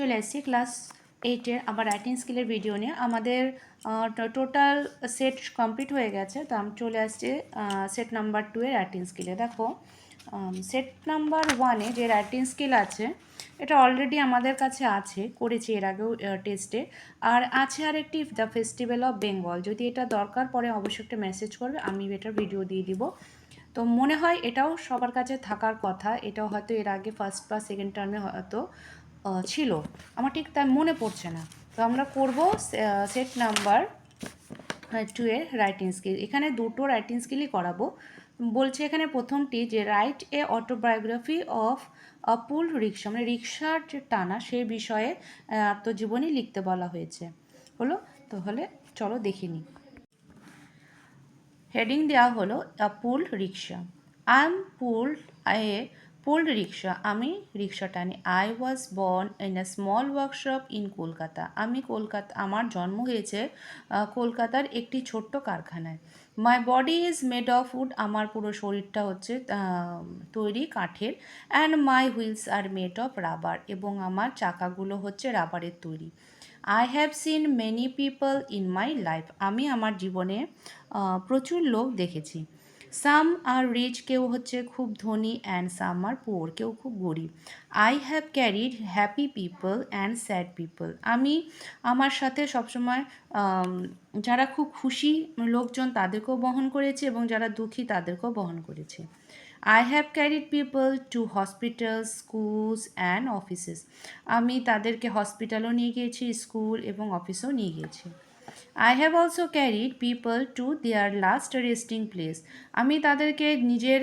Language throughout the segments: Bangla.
চলে এসেছি ক্লাস এইটের আবার রাইটিং স্কিলের ভিডিও নিয়ে। আমাদের টোটাল সেট কমপ্লিট হয়ে গেছে, তো আমি চলে আসছি সেট নাম্বার টু এর রাইটিং স্কিলে দেখো সেট নাম্বার ওয়ানে যে রাইটিং স্কিল আছে, এটা অলরেডি আমাদের কাছে আছে, করেছি এর আগেও টেস্টে আর আছে আর একটি দ্য ফেস্টিভ্যাল অফ বেঙ্গল যদি এটা দরকার পড়ে, অবশ্যই একটা মেসেজ করবে, আমি এটার ভিডিও দিয়ে দিব। তো মনে হয় এটাও সবার কাছে থাকার কথা, এটাও হয়তো এর আগে ফার্স্ট বা সেকেন্ড টার্মে হয়তো। ছিল। আমার ঠিক তার মনে পড়ছে না। তো আমরা করব সেট নাম্বার টু এর রাইটিং স্কিল এখানে দুটো রাইটিং স্কিলই করাবো। বলছে এখানে প্রথমটি যে write a autobiography of a pull rickshaw মানে রিক্সার যে টানা সেই বিষয়ে আত্মজীবনী লিখতে বলা হয়েছে। হলো? তাহলে চলো দেখে নিই। হেডিং দেওয়া হলো আ pull rickshaw I am pull এ পুল রিক্সা আমি রিক্সা টানি। I was born in a small workshop in Kolkata আমি কলকাতা, আমার জন্ম হয়েছে কলকাতার একটি ছোট্ট কারখানায়। My body is made of wood আমার পুরো শরীরটা হচ্ছে তৈরি কাঠের। And my wheels are made of rubber এবং আমার চাকাগুলো হচ্ছে রাবারের তৈরি। I have seen many people in my life আমি আমার জীবনে প্রচুর লোক দেখেছি। সাম আর রিচ কেউ হচ্ছে খুব ধনী অ্যান্ড সাম আর পুয়ার কেউ খুব গরিব। I have carried happy people and sad people আমি আমার সাথে সবসময় যারা খুব খুশি লোকজন তাদেরকেও বহন করেছি এবং যারা দুঃখী তাদেরকেও বহন করেছে। I have carried people to hospital schools and offices আমি তাদেরকে হসপিটালও নিয়ে গিয়েছি স্কুল এবং অফিসেও নিয়ে গিয়েছি। I have also carried people to their last resting place আমি তাদেরকে নিজের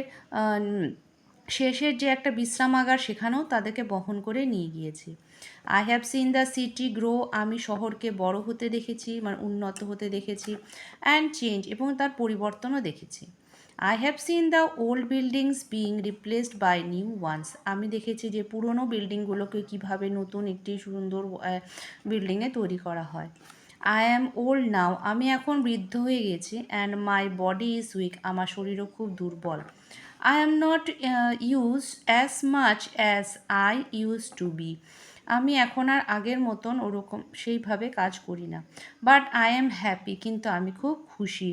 শেষের যে একটা বিশ্রামাগার সেখানেও তাদেরকে বহন করে নিয়ে গিয়েছি। I have seen the city grow আমি শহরকে বড় হতে দেখেছি মানে উন্নত হতে দেখেছি অ্যান্ড চেঞ্জ এবং তার পরিবর্তনও দেখেছি। I have seen the old buildings being replaced by new ones আমি দেখেছি যে পুরনো বিল্ডিংগুলোকে কীভাবে নতুন একটি সুন্দর বিল্ডিংয়ে তৈরি করা হয়। আই অ্যাম ওল্ড নাও আমি এখন বৃদ্ধ হয়ে গেছি and my body is weak আমার শরীরও খুব দুর্বল। I am not use as much as I use to be আমি এখন আর আগের মতন ওরকম সেইভাবে কাজ করি না। বাট আই অ্যাম হ্যাপি কিন্তু আমি খুব খুশি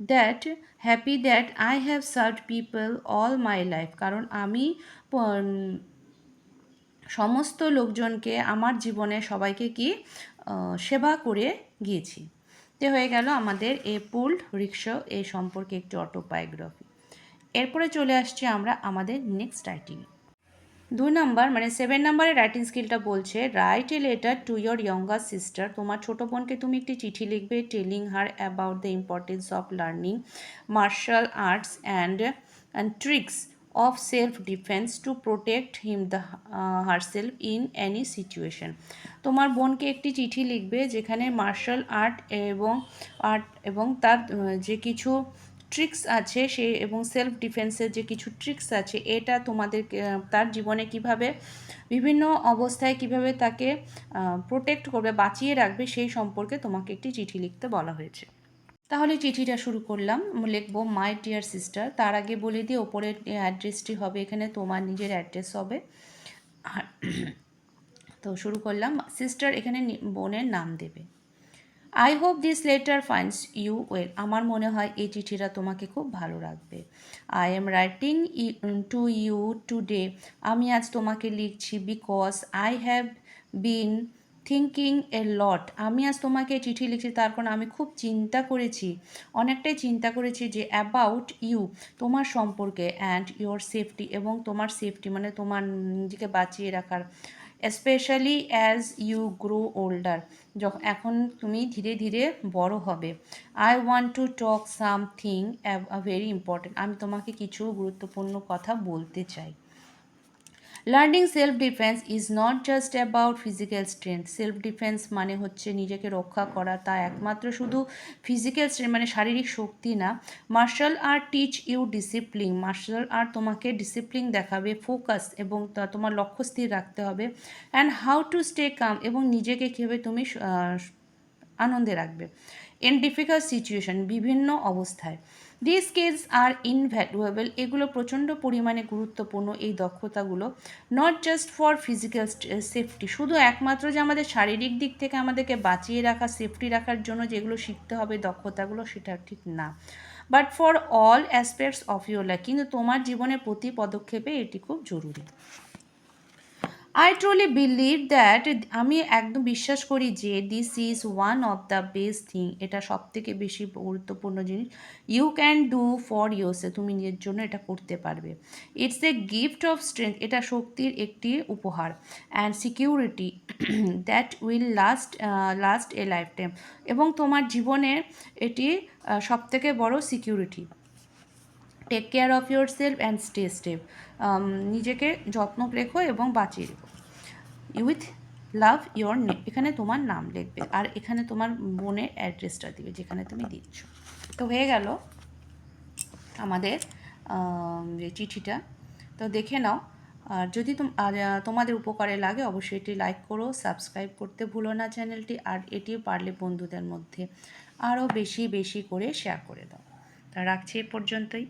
that happy that I have serve people all my life কারণ আমি সমস্ত লোকজনকে আমার জীবনে সবাইকে কি সেবা করে গিয়েছি। তে হয়ে গেল আমাদের এ পুল রিক্সা এ সম্পর্কে একটি অটোবায়োগ্রাফি এরপরে চলে আসছি আমরা আমাদের নেক্সট রাইটিং দুই নাম্বার মানে সেভেন নাম্বারের রাইটিং স্কিলটা বলছে write a letter to your younger sister তোমার ছোটো বোনকে তুমি একটি চিঠি লিখবে telling her about the importance of learning martial arts and and tricks of self defence to protect him the herself in any situation তোমার বোনকে একটি চিঠি লিখবে যেখানে মার্শাল আর্ট এবং আর্ট এবং তার যে কিছু ট্রিক্স আছে সে এবং সেলফ ডিফেন্সের যে কিছু ট্রিক্স আছে, এটা তোমাদের তার জীবনে কীভাবে, বিভিন্ন অবস্থায় কীভাবে তাকে প্রোটেক্ট করবে, বাঁচিয়ে রাখবে সেই সম্পর্কে তোমাকে একটি চিঠি লিখতে বলা হয়েছে। তাহলে চিঠিটা শুরু করলাম লিখব মাই ডিয়ার সিস্টার তার আগে বলে দিই, ওপরের অ্যাড্রেসটি হবে এখানে, তোমার নিজের অ্যাড্রেস হবে। তো শুরু করলাম সিস্টার এখানে বোনের নাম দেবে। I hope this letter finds you well আমার মনে হয় এই চিঠিটা তোমাকে খুব ভালো রাখবে I am writing to you today আমি আজ তোমাকে লিখছি because I have been thinking a lot আমি আজ তোমাকে চিঠি লিখছি তার কারণ আমি খুব চিন্তা করেছি, অনেকটাই চিন্তা করেছি যে অ্যাবাউট ইউ তোমার সম্পর্কে অ্যান্ড ইয়োর সেফটি এবং তোমার সেফটি মানে তোমার নিজেকে বাঁচিয়ে রাখার specially as you grow older যখন এখন তুমি ধীরে ধীরে বড় হবে। I want to talk something very important আমি তোমাকে কিছু গুরুত্বপূর্ণ কথা বলতে চাই। Learning self defence is not just about physical strength self defence মানে হচ্ছে নিজেকে রক্ষা করা, তা একমাত্র শুধু ফিজিক্যাল স্ট্রেংথ মানে শারীরিক শক্তি না। Martial art teach you discipline martial art তোমাকে ডিসিপ্লিন দেখাবে ফোকাস এবং তোমার লক্ষ্য স্থির রাখতে হবে। And how to stay calm এবং নিজেকে কীভাবে তুমি আনন্দে রাখবে। ইন ডিফিকাল্ট সিচুয়েশন বিভিন্ন অবস্থায়। দিস স্কিলস আর ইনভ্যালুয়েবল এগুলো প্রচণ্ড পরিমাণে গুরুত্বপূর্ণ এই দক্ষতাগুলো। Not just for physical safety শুধু একমাত্র যে আমাদের শারীরিক দিক থেকে আমাদেরকে বাঁচিয়ে রাখা সেফটি রাখার জন্য যেগুলো শিখতে হবে, দক্ষতাগুলো, সেটা ঠিক না। But for all aspects of your life কিন্তু তোমার জীবনের প্রতি পদক্ষেপে এটি খুব জরুরি। আই ট্রুলি বিলিভ দ্যাট আমি একদম বিশ্বাস করি যে this is one of the best thing এটা সব থেকে বেশি গুরুত্বপূর্ণ জিনিস। ইউ ক্যান ডু ফর ইউসে তুমি নিজের জন্য এটা করতে পারবে। It's a gift of strength এটা শক্তির একটি উপহার। And security that will last last a lifetime এবং তোমার জীবনের এটি সব থেকে বড় security take care of yourself and stay step নিজেকে যত্ন রেখো এবং বাঁচিয়ে রেখো। উইথ লাভ ইয়োর নেম এখানে তোমার নাম লিখবে আর এখানে তোমার বোনের অ্যাড্রেসটা দিবে, যেখানে তুমি দিচ্ছ। তো হয়ে গেল আমাদের যে চিঠিটা। তো দেখে নাও। আর যদি তোম- তোমাদের উপকারে লাগে অবশ্যই এটি লাইক করো সাবস্ক্রাইব করতে ভুলো না চ্যানেলটি আর এটি পারলে বন্ধুদের মধ্যে আরও বেশি বেশি করে শেয়ার করে দাও। তা রাখছি এ পর্যন্তই।